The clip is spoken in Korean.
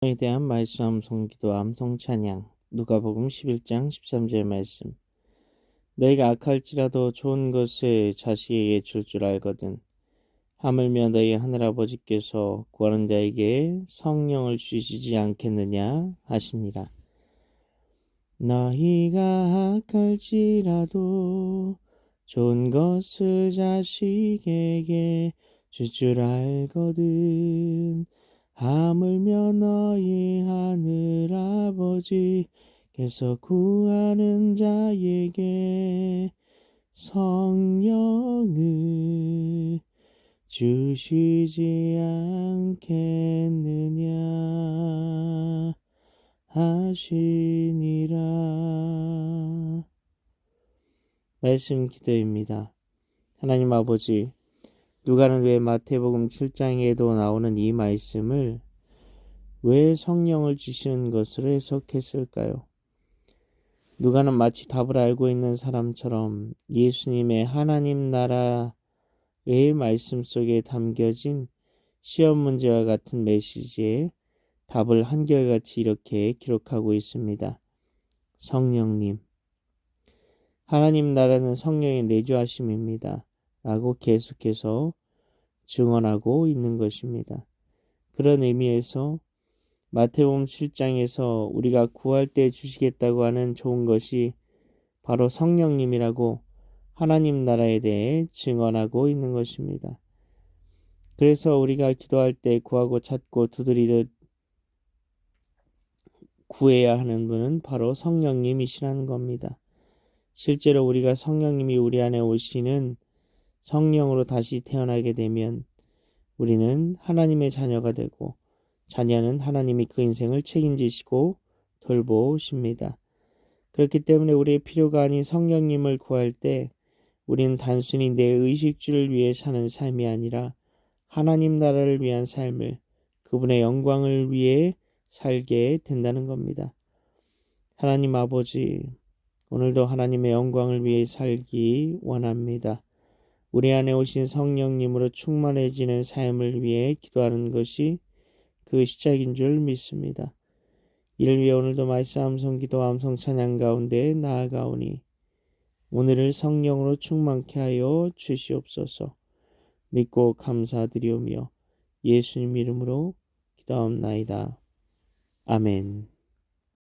에 대한 말씀 암송 기도 암송 찬양. 누가복음 11장 13절 말씀. 너희가 악할지라도 좋은 것을 자식에게 줄 줄 알거든. 하물며 너희 하늘아버지께서 구하는 자에게 성령을 주시지 않겠느냐 하시니라. 너희가 악할지라도 좋은 것을 자식에게 줄 줄 알거든 하물며 너희 하늘 아버지께서 구하는 자에게 성령을 주시지 않겠느냐 하시니라. 말씀 기도입니다. 하나님 아버지, 누가는 왜 마태복음 7장에도 나오는 이 말씀을 왜 성령을 주시는 것으로 해석했을까요? 누가는 마치 답을 알고 있는 사람처럼 예수님의 하나님 나라의 말씀 속에 담겨진 시험 문제와 같은 메시지에 답을 한결같이 이렇게 기록하고 있습니다. 성령님. 하나님 나라는 성령의 내주하심입니다. 라고 계속해서 증언하고 있는 것입니다. 그런 의미에서 마태복음 7장에서 우리가 구할 때 주시겠다고 하는 좋은 것이 바로 성령님이라고 하나님 나라에 대해 증언하고 있는 것입니다. 그래서 우리가 기도할 때 구하고 찾고 두드리듯 구해야 하는 분은 바로 성령님이시라는 겁니다. 실제로 우리가 성령님이 우리 안에 오시는 성령으로 다시 태어나게 되면 우리는 하나님의 자녀가 되고 자녀는 하나님이 그 인생을 책임지시고 돌보십니다. 그렇기 때문에 우리의 필요가 아닌 성령님을 구할 때 우리는 단순히 내 의식주를 위해 사는 삶이 아니라 하나님 나라를 위한 삶을 그분의 영광을 위해 살게 된다는 겁니다. 하나님 아버지, 오늘도 하나님의 영광을 위해 살기 원합니다. 우리 안에 오신 성령님으로 충만해지는 삶을 위해 기도하는 것이 그 시작인 줄 믿습니다. 이를 위해 오늘도 말씀 암송 기도 암송 찬양 가운데 나아가오니 오늘을 성령으로 충만케 하여 주시옵소서 믿고 감사드리오며 예수님 이름으로 기도합나이다. 아멘